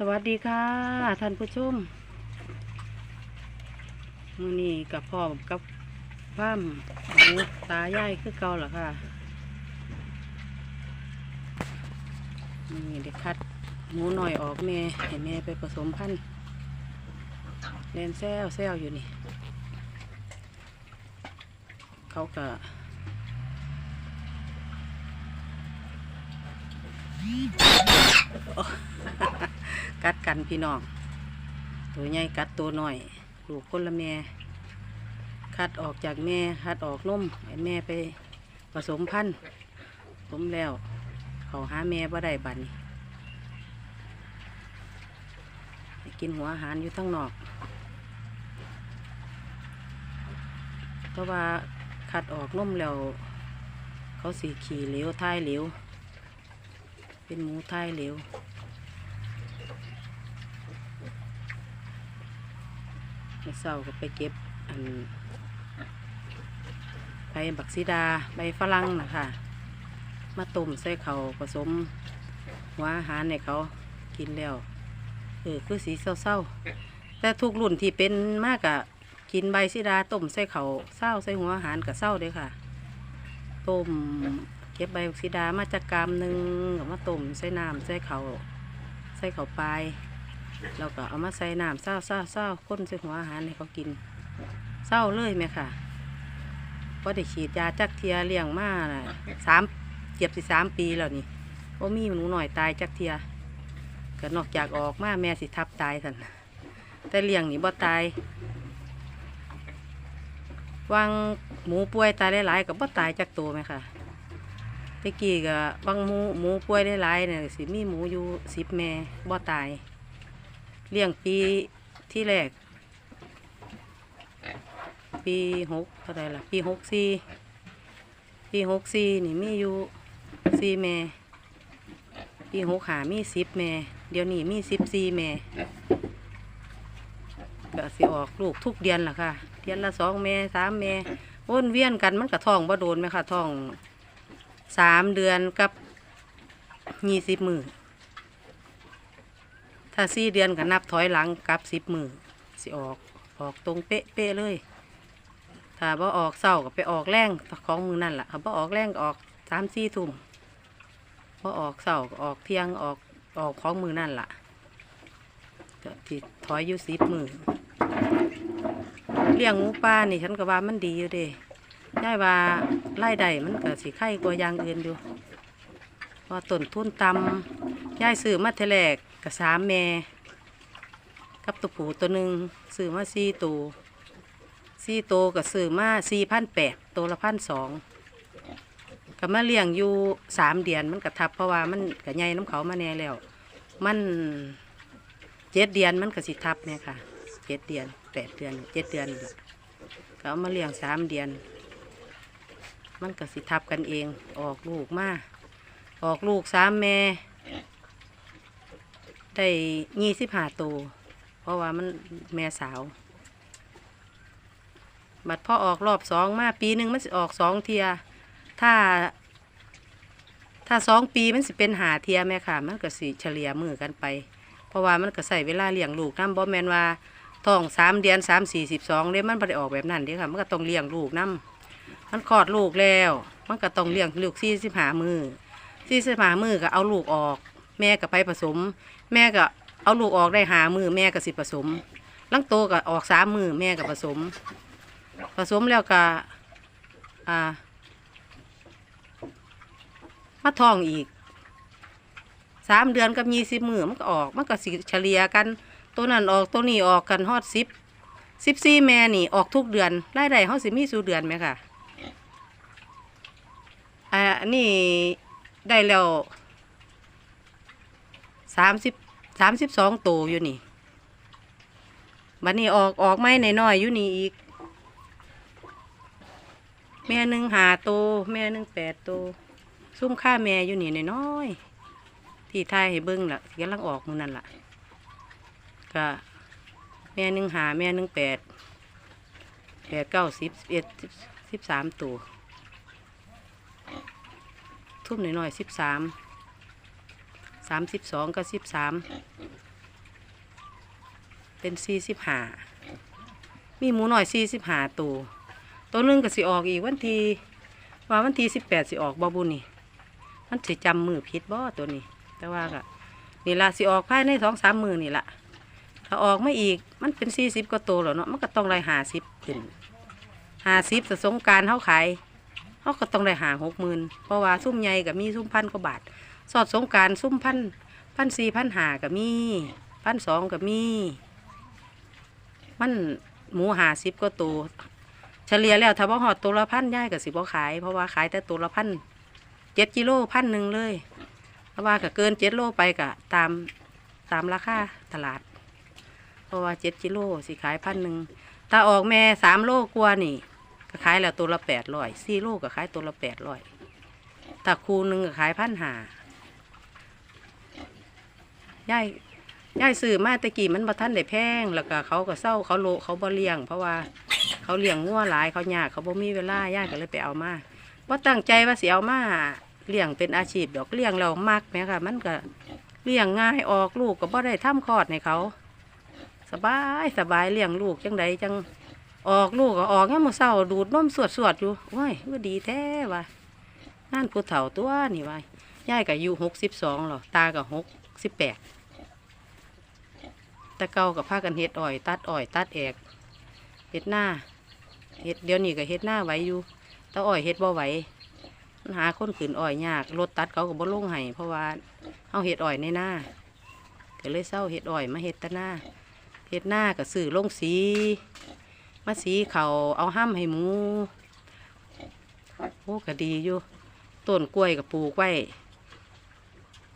สวัสดีค่ะ ท่านผู้ชมมือนี้กับพ่อกับพ่ามหมูตายายคือเก่าเหรอค่ะนี่เด็กคัดหมูหน่อยออกแม่ให้แม่ไปผสมพันธุ์เลนแซวแซวอยู่นี่ เขาก็ กัดกันพี่น้องตัวใหญ่กัดตัวหน่อยลูกคนละแม่คัดออกจากแม่คัดออกนมให้แม่ไปผสมพันธุ์ผสมแล้ว เขาหาแม่บ่ได้บันกินหัวอาหารอยู่ทั้งนอกเพราะว่าคัดออกนมแล้ว เขาสีขี่เหลวท้ายเหลวเป็นหมูท้ายเหลว เมื่อเช้าก็ไปเก็บอันใบบักซีดาใบฝรั่งนะคะมาต้มใส่เขาผสมหัวอาหารในเขากินแล้วเออคือสีเศร้าๆแต่ทุกรุ่นที่เป็นมากอะกินใบซีดาต้มใส่เขาเศร้าใส่หัวอาหารกับเศร้าเด้อค่ะต้มเก็บใบบักซีดามาจากกามหนึ่งกับมาต้มใส่น้ำใส่เขาใส่เขาปลาย เราก็เอามาใส่น้ำเศร้าเศร้าเศร้าข้นใส่หัวอาหารให้เขากินเศร้าเลยไหมค่ะเพราะได้ฉีดยาจักเทียเลี้ยงมาน่ะสามเจ็บสิสามปีแล้วนี่ว่ามีหนูหน่อยตายจักเทียก็นอกจากออกมาแม่สิทับตายสันแต่เลี้ยงนี่บ่ตายวางหมูป่วยตายหลายๆกับบ่ตายจักตัวไหมค่ะตะกี้ก็บางหมูหมูป่วยหลายๆเนี่ยสิมีหมูอยู่สิบแม่บ่ตาย เลี้ยงปีที่แรก ปีหกเท่าไรล่ะ ปีหกสี่ปีหกสี่นี่มีอยู่สี่แม่ ปีหกหามีสิบแม่ เดี๋ยวนี้มีสิบสี่แม่ก็สิออกลูกทุกเดือนล่ะค่ะ เดือนละสองแม่สามแม่วนเวียนกันมันก็ท้องบ่โดนไหมค่ะท้องสามเดือนกับยี่สิบมือ ถ้าสี่เดือนก็นับถอยหลังกลับสิบมือสิออกออกตรงเป๊ะเป๊ะเลย ถ้าบ่ออกเศร้าก็ไปออกแรงของมือนั่นแหละถ้าบ่ออกแรงก็ออกสามสี่ทุ่มบ่ออกเศร้าก็ออกเที่ยงออกออกของมือนั่นล่ะก็ที่ถอยอยู่สิบมือเลี้ยงหมูป่านี่ฉันก็ว่ามันดีอยู่เด้ย่ายว่าไล่ได้มันก็สิไข่กว่าอย่างอื่นอยู่พราต้นทุนต่ำ ย่ายซื้อมาเทแรกกับสามแม่กับตัวผูตัวหนึ่งซื้อมาสี่ตัวสี่ตัวกับซื้อมาสี่พันแปดตัวละพันสองกับมาเลี้ยงอยู่สามเดือนมันกระทับเพราะว่ามันกระใหญ่น้ำเขามาแน่แล้ว มันเจ็ดเดือนมันกระสิทับเนี่ยค่ะเจ็ดเดือนแปดเดือนเจ็ดเดือนก็เอามาเลี้ยงสามเดือน มันกระสิทับกันเองออกลูกมาออกลูกสามแม่ ได้ยี่สิบห้าตัวเพราะว่ามันแม่สาว บัดพ่อออกรอบสองมาปีหนึ่งมันสิออกสองเทีย ถ้า ถ้าสองปีมันสิเป็นหาเทียแม่ค่ะ มันก็สิเฉลี่ยมือกันไป เพราะว่ามันก็ใส่เวลาเลี้ยงลูกน้ำบ่แมนว่าท้องสามเดือนสามสี่สิบสองเด้มันบ่ได้ออกแบบนั้นเด้ค่ะ มันก็ต้องเลี้ยงลูกน้ำมันคลอดลูกแล้ว มันก็ต้องเลี้ยงลูกสี่สิบห้ามือสี่สิบห้ามือก็เอาลูกออก แม่ก็ไปผสม แม่ก็เอาลูกออกได้หามือแม่ก็สิผสมลังโตก็ออกสามมือแม่ก็ผสม ผสมแล้วก็อ่ามาท้องอีกสามเดือนกับยี่สิบมือมันก็ออกมันก็สิเฉลี่ยกันตัวนั้นออกตัวนี้ออกกันฮอดสิบสิบสี่แม่นี่ออกทุกเดือนรายได้เขาสิมีสู่เดือนไหมค่ะอ่าอันนี้ได้แล้ว สามสิบสามสิบสองตัวอยู่นี่บัดนี้ออกออกไม้ในน้อยอยู่นี่อีก แม่หนึ่งหาตัวแม่หนึ่งแปดตัวซุ่มค่าแม่อยู่นี่ในน้อยๆที่ทายให้เบิ้งล่ะที่กำลังออกมือนั่นล่ะก็แม่หนึ่งหาแม่หนึ่งแปดแปดเก้าสิบสิบเอ็ดสิบสิบสามตัวทุ่มหน่อยๆสิบสาม สามสิบสองกับสิบสามเป็นสี่สิบห้ามีหมูหน่อยสี่สิบห้าตัวตัวนึงก็สิออกอีกวันทีว่าวันที่สิบแปดสิออกบ่บุนี่ มันสิจำมือผิดบ่ตัวนี้ แต่ว่าก็นี่ละสิออกภายในสองสามมือนี่ละถ้าออกไม่อีกมันเป็นสี่สิบก็โตวแล้วเนาะมันก็ต้องได้หาสิบขึ้นหาสิบสะสงการเขาขายเขาก็ต้องได้หาหกหมื่นเพราะว่าซุ่มใหญ่กับมีซุ่มพันกว่าบาท สอดสงการซุ่มพันพันสี่พันหากับมีพันสองกับมี มันหมูหาสิบก็ตัวเฉลี่ยแล้วถ้าว่หอดตัวละพันย่ายกับสิบ่ขาย เพราะว่าขายแต่ตัวละพันเจ็ดกิโลพันหนึ่งเลยเพราะว่าก็เกินเจ็ดโลไปกะตามตามราคาตลาด เพราะว่าเจ็ดกิโลสิขายพันหนึ่งถ้าออกแม่สามโลกว่านี่ก็ขายแล้วตัวละแปดร้อยสี่โลก็ขายตัวละแปดร้อยถ้าคูหนึ่งก็ขายพันหา ย่ายย่ายซื้อมาแตะกี้มันบ่ทันได้แพงแล้วก็เขาก็เศร้าเขาโลเขาบ่เลี้ยง เพราะว่าเขาเลี้ยงงัวหลายเขายากเขาบ่มีเวลาย่ายก็เลยไปเอามาว่าตั้งใจว่าสิเอามาเลี้ยงเป็นอาชีพดอกเลี้ยงเรามักแหมค่ะ มันก็เลี้ยงง่ายออกลูกก็บ่ได้ทำคลอดให้เขา สบายสบายเลี้ยงลูกจังใดจังออกลูกก็ออกงั้นมือเช้าดูดนมสวดสวดอยู่โอ้ยก็ดีแท้ว่ะงานผู้เฒ่าตัวนี่ว่ะยายก็อายุหกสิบสองหรอตาก็หกสิบแปด ต่เกากับพากันเฮ็ดอ้อย ตัดอ้อย ตัดแอกเฮ็ดหน้าเฮ็ดเดี๋ยวนี้ก็เฮ็ดหน้าไหวอยู่ต่อ้อยเฮ็ดบ่ไหวมันหาคนขืนอ้อยยากรถตัดเขาก็บ่ลงให้เพราะว่าเฮาเฮ็ดอ้อยในหน้าก็เลยเศร้าเฮ็ดอ้อยมาเฮ็ดต่หน้าเฮ็ดหน้าก็ซื้อลงสี มาสีเขาเอาห้ำให้หมูโอ้ก็ดีอยู่ต้นกล้วยก็ปลูกไว้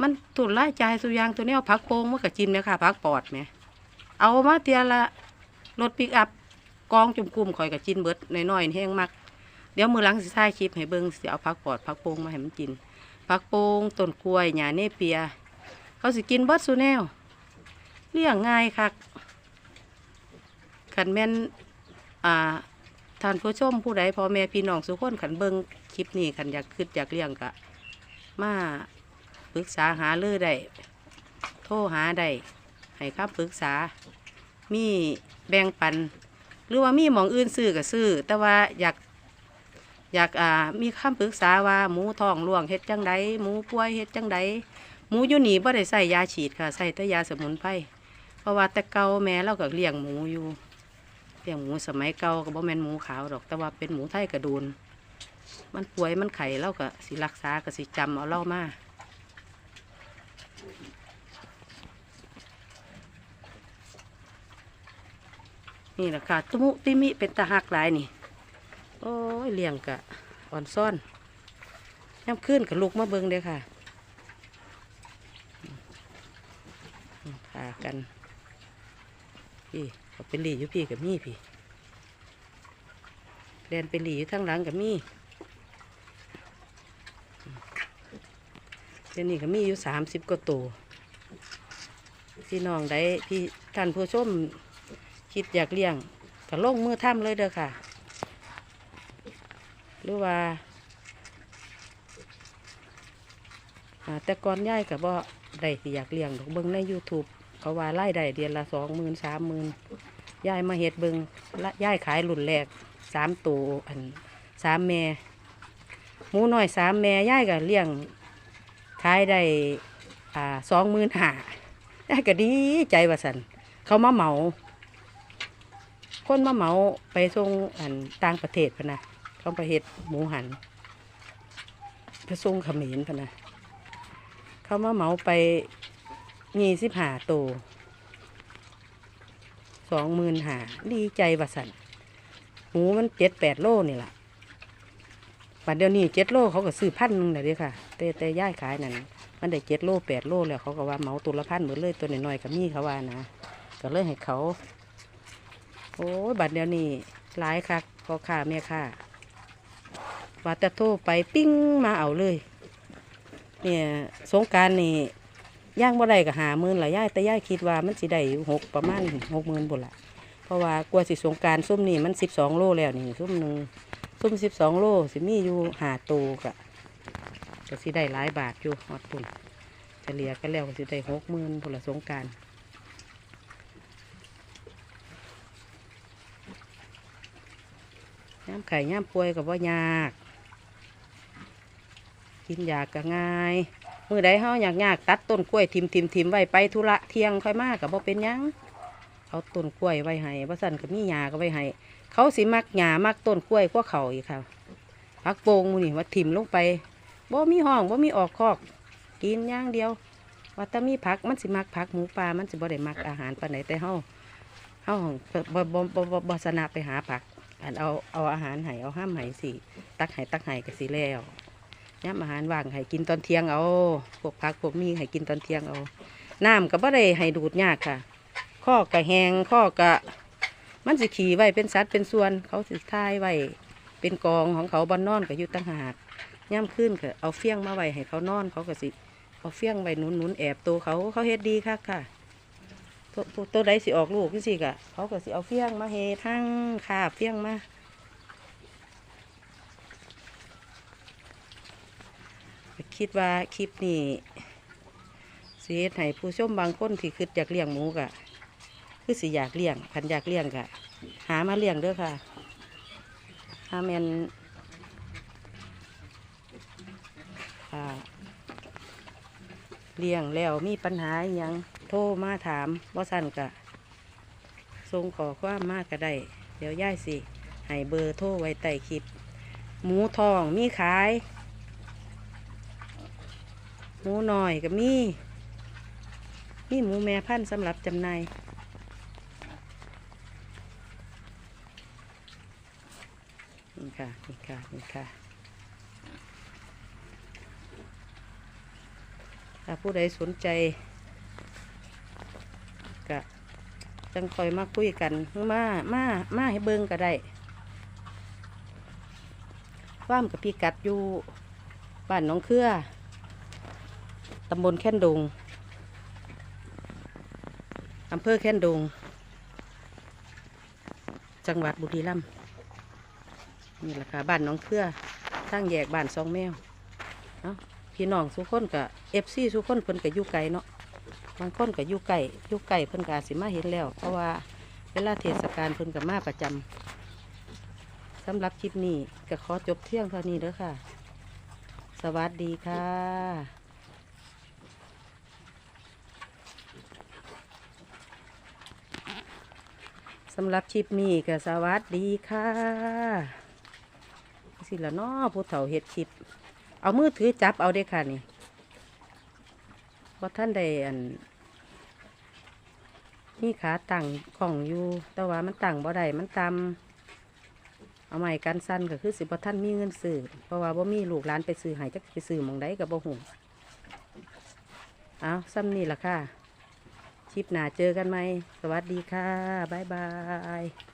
มันตุนรายจ่ายสุยางตัวนี้เอาผักโป่งมันก็จินไหมค่ะผักปอดไหม เอามาเตียละรถปิกอัพกองจุ่มกลุ่มข่อยกับจินเบิดน้อยๆนี่แห้งมัก เดี๋ยวมือหลังสิถ่ายคลิปให้เบิ่งสิเอาผักปอดผักโป่งมาให้มันกินผักโป่งต้นกล้วยหญ้าเนเปีย เขาสิกินเบิดสูแนวเลี้ยงง่ายคักขันแม่นอ่าท่านผู้ชมผู้ใดพ่อแม่พี่น้องสุกคนขันเบิ่งคลิปนี้ขันอยากขึ้นอยากเลี้ยงกะ มาปรึกษาหาเลยได้โทรหาได้ ให้คำปรึกษา มีแบ่งปัน หรือว่ามีหมองอื่นซื้อก็ซื้อ แต่ว่าอยากอยากอ่ามีคำปรึกษาว่าหมูท้องร่วงเฮ็ดจังใดหมูป่วยเฮ็ดจังใดหมูอยู่นี่บ่ได้ใส่ยาฉีดค่ะใส่แต่ยาสมุนไพรเพราะว่าแต่เก่าแม่เราก็เลี้ยงหมูอยู่เลี้ยงหมูสมัยเก่าก็บ่แม่นหมูขาวดอก แต่ว่าเป็นหมูไทยกระดูนมันป่วยมันไข่เราก็สิรักษาก็สิจำเอาเล่ามา นี่แหละค่ะ ตุมุติมิเป็นตาหักหลายนี่ โอ้ยเลี้ยงกะอ่อนซ่อนย่ำขึ้นกับลูกมาเบิงเด้ค่ะพากันพี่เขาเป็นหลีอยู่พี่กับมี่พี่เรียนเป็นหลีอยู่ทั้งหลังกับมี่เดี๋ยวนี้กับมี่อยู่สามสิบกว่าตัวพี่น้องได้พี่ท่านผู้ชม คิดอยากเลี้ยงก็ลงมือทำเลยเด้อค่ะ หรือว่าแต่ก่อนย่ายกับว่าได้สิอยากเลี้ยงดอกเบิ้งใน YouTube เขาว่าไล่ได้เดือนละสองหมื่นสามหมื่นย่ายมาเฮ็ดเบิ้งย่ายขายรุ่นแรกสามตัวอันสามแม่หมูน้อยสามแม่ย่ายก็เลี้ยงขายได้อ่าสองหมื่นห้าย่ายก็ดีใจว่าสันเขามาเหมา คนมาเหมาไปส่งอันต่างประเทศพะนะเขาไปเฮ็ดหมูหันไปส่งเขมรพะนะเขามาเหมาไปยี่สิบห้าตัวสองหมื่นหาดีใจว่าสันหมูมันเจ็ดแปดโลนี่แหละบัดเดี๋ยวนี้เจ็ดโลเขาก็ซื้อพันหนึ่งเลยด้อค่ะ แต่แต่ย่ายขายนั่นมันได้เจ็ดโลแปดโลแล้วเขาก็ว่าเหมาตัวละพันหมดเลยตัวหน้อยๆกับมีเขาว่านะก็เลยให้เขา โอ้ยบัดเดี๋ยวนี้หลายคักพ่อค้าแม่ค้าว่าแต่โทรไปปิ้งมาเอาเลย เนี่ยสงการนี่ย่างบ่ได้ก็หาหมื่นละย่ายแต่ย่ายคิดว่ามันสิได้อยู่หกประมาณหกหมื่นบุละเพราะว่ากลัวสิสงการซุ่มนี่มันสิบสองโลแล้วนี่ซุ่มหนึ่งซุ่มสิบสองโลสิมีอยู่หาโตวกะก็สิได้หลายบาทอยู่ฮอดปุ่นเฉลี่ยกันแล้วก็สิได้หกหมื่นบุละสงการ ย่ำไข่ย่ำป่วยกับว่ายาก กินยากก็ง่ายมือใดเฮาอยากยากตัดต้นกล้วยทิมทิมทิมไว้ไปธุระเที่ยงค่อยมากกับบ่เป็นยังเอาต้นกล้วยไว้ให้ว่าสั่นก็มีหญ้าก็ไว้ให้เขาสิมักหญ้ามักต้นกล้วยกว่าเขาอีกค่ะพักโป่งมูนี่ว่าทิมลงไปบ่มีห้องบ่มีออกคอก กินย่างเดียว ว่าถ้ามีผักมันสิมักผักหมูปลามันสิบ่ได้มักอาหารปานไหนแต่เฮาเฮาบ่บ่บ่บ่บ่สนะไปหาผัก อันเอาเอาอาหารให้เอาห้ามให้สิตักให้ตักให้ก็สิแล้วย้ำอาหารว่างให้กินตอนเที่ยงเอาพวกผักพวกมีให้กินตอนเที่ยงเอาน้ำก็บ่ได้ให้ดูดยากค่ะ ข้อกะแหงข้อกะ มันสิขี่ไว้เป็นสัดเป็นส่วน เขาสิท้ายไว้เป็นกองของเขาบอนนอนก็อยู่ตั้งหากย่ำขึ้นก็เอาเฟี้ยงมาไว้ให้เขานอนเขาก็สิเอาเฟี้ยงไว้หนุนหนุนแอบตัวเขาเขาเฮ็ดดีค่ะค่ะ ตัวตัวใดสิออกลูกนี่สิกะเขาก็สิเอาเฟี้ยงมาเฮทั้งขาบเฟี้ยงมาคิดว่าคลิปนี้สิเฮ็ดให้ผู้ชมบางคนที่คิดอยากเลี้ยงหมูกะคือสิอยากเลี้ยงคันอยากเลี้ยงกะ หามาเลี้ยงเด้อค่ะหาแมนเลี้ยงแล้วมีปัญหาอหยัง โทรมาถามว่าสั่นกะส่งขอความมากก็ได้ เดี๋ยวย่ายสิให้เบอร์โทรไว้ใต้คลิป หมูทองมีขาย หมูหน่อยก็มี มีหมูแม่พันธุ์สำหรับจำหน่ายนี่ค่ะนี่ค่ะนี่ค่ะถ้าผู้ใดสนใจก็ จังคอยมาคุยกันมามามาให้เบิ่งก็ได้ว่ามกับพี่กัดอยู่บ้านน้องเครือตำบลแค่นดงอำเภอแค่นดง จังหวัดบุรีรัมย์นี่แหละค่ะบ้านน้องเครือทางแยกบ้านสองแมวเอ้าพี่น้องสุกคนกับเอฟซีสุกคนเพิ่นกับยู่ไกลเนาะ บางคนกับอยู่ไกลอยู่ไกลเพิ่นกาสิมาเห็นแล้ว เพราะว่าเวลาเทศกาลเพิ่นกับมาประจำสำหรับคลิปนี้ก็ขอจบเที่ยงเท่านี้เด้อค่ะ สวัสดีค่ะสำหรับคลิปนี้ก็สวัสดีค่ะสิละนาะผู้เฒ่าเฮ็ดคลิป เอามือถือจับเอาเด้ค่ะนี่ เพราะท่านใดอันมีขาตั้งของอยู่ แต่ว่ามันตั้งบ่ได้มันตำเอาใหม่กันสั้นก็คือสิบ่ท่านมีเงินซื้อเพราะว่าบ่มีลูกหลานไปซื้อให้จักไปซื้อหมองใดก็บ่หูเอาซ้ำนี่ล่ะค่ะคลิปหน้าเจอกันไหมสวัสดีค่ะ บ๊ายบาย